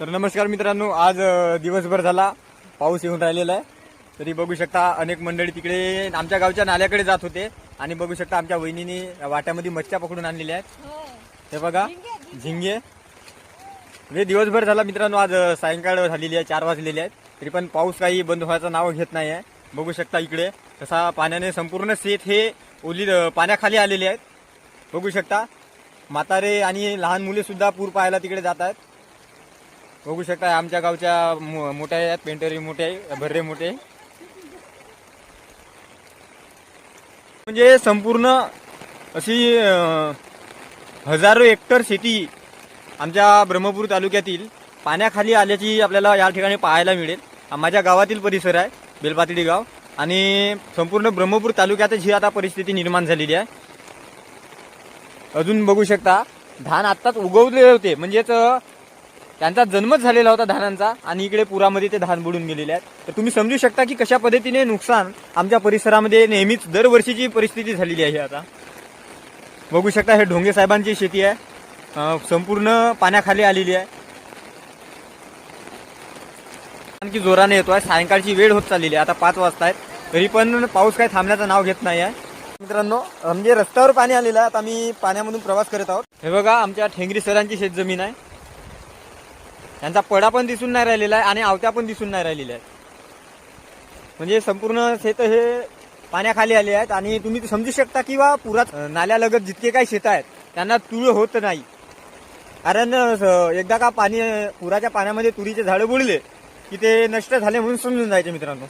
तर नमस्कार मित्रांनो आज दिवसभर झाला. पाऊस येऊन राहिलेला आहे. तरी बघू शकता अनेक मंडळी तिकडे आमच्या गावच्या नाल्याकडे जात होते. आणि बघू शकता आमच्या वहिनीने वाट्यामध्ये मच्छ्या पकडून आणलेल्या आहेत. हे बघा झिंगे. म्हणजे दिवसभर झाला मित्रांनो आज सायंकाळ झालेली आहे चार वाजलेले आहेत. तरी पण पाऊस काही बंद व्हायचं नाव घेत नाही आहे. बघू शकता इकडे तसा पाण्याने संपूर्ण शेत हे ओली पाण्याखाली आलेले आहेत. बघू शकता म्हातारे आणि लहान मुले सुद्धा पूर पाहायला तिकडे जात आहेत. बघू शकता आमच्या गावच्या मो- मोठ्या आहेत पेंटरी मोठे आहे भर्रे मोठे. आहे. म्हणजे संपूर्ण अशी हजारो हेक्टर शेती आमच्या ब्रह्मपूर तालुक्यातील पाण्याखाली आल्याची आपल्याला या ठिकाणी पाहायला मिळेल. माझ्या गावातील परिसर आहे बेलपातळी गाव. आणि संपूर्ण ब्रह्मपूर तालुक्यातच ही आता परिस्थिती निर्माण झालेली आहे. अजून बघू शकता धान आत्ताच उगवले होते. म्हणजेच त्यांचा जन्मच झालेला होता धानांचा आणि इकडे पुरामध्ये ते धान बुडून गेलेले आहेत. तर तुम्ही समजू शकता की कशा पद्धतीने नुकसान आमच्या परिसरामध्ये नेहमीच दरवर्षीची परिस्थिती झालेली आहे आता. बघू शकता हे ढोंगे साहेबांची शेती आहे. संपूर्ण पाण्याखाली आलेली आहे. आणखी जोराने येतो आहे सायंकाळची वेळ होत चाललेली आहे. आता पाच वाजता आहेत. तरी पण पाऊस काही थांबण्याचं नाव घेत नाही आहे. मित्रांनो म्हणजे रस्त्यावर पाणी आलेलं आहे. आता आम्ही पाण्यामधून प्रवास करत आहोत. हे बघा आमच्या ठेंगरी सरांची शेतजमीन आहे. त्यांचा पडा पण दिसून नाही राहिलेला आहे आणि आवत्या पण दिसून नाही राहिलेल्या आहेत. म्हणजे संपूर्ण शेत हे पाण्याखाली आले आहेत आणि तुम्ही समजू शकता की बा पुरात नाल्यालगत जितके काही शेत आहेत त्यांना तुळ होत नाही. कारण एकदा का पाणी पुराच्या पाण्यामध्ये तुरीचे झाडं बुडले की ते नष्ट झाले म्हणून समजून जायचे मित्रांनो.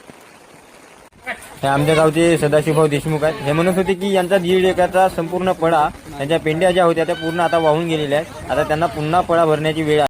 हे आमच्या गावचे सदाशिवभाऊ देशमुख आहेत. हे म्हणत होते की यांचा दीड एकरचा संपूर्ण पळा त्यांच्या पेंड्या ज्या होत्या त्या पूर्ण आता वाहून गेलेल्या आहेत. आता त्यांना पुन्हा पळा भरण्याची वेळ आहे